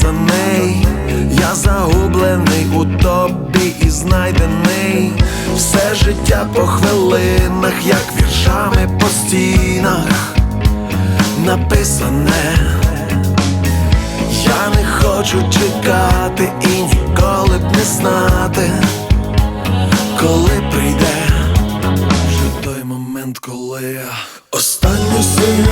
написаний, я загублений у тобі і знайдений. Все життя по хвилинах, як віршами по стінах написане. Я не хочу чекати і ніколи б не знати, коли прийде вже той момент, коли я останню сигарету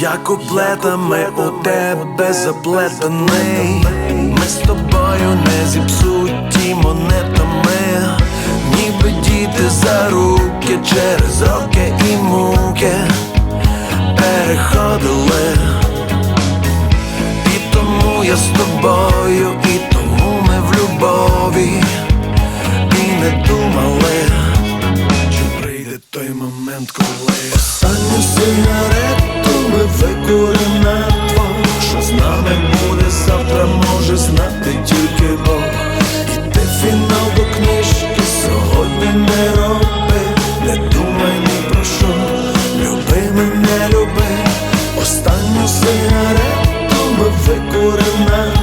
Я куплетами у тебе заплетений. Ми з тобою не зіпсуті монетами. Ніби діти за руки через роки і муки Переходили. І тому я з тобою, і тому той момент, коли Останню сигарету ми викуримо на Що з нами буде завтра, може знати тільки Бог. І ти фінал до книжки сьогодні не роби, не думай ні про що, люби мене, люби, останню сигарету ми викуримо на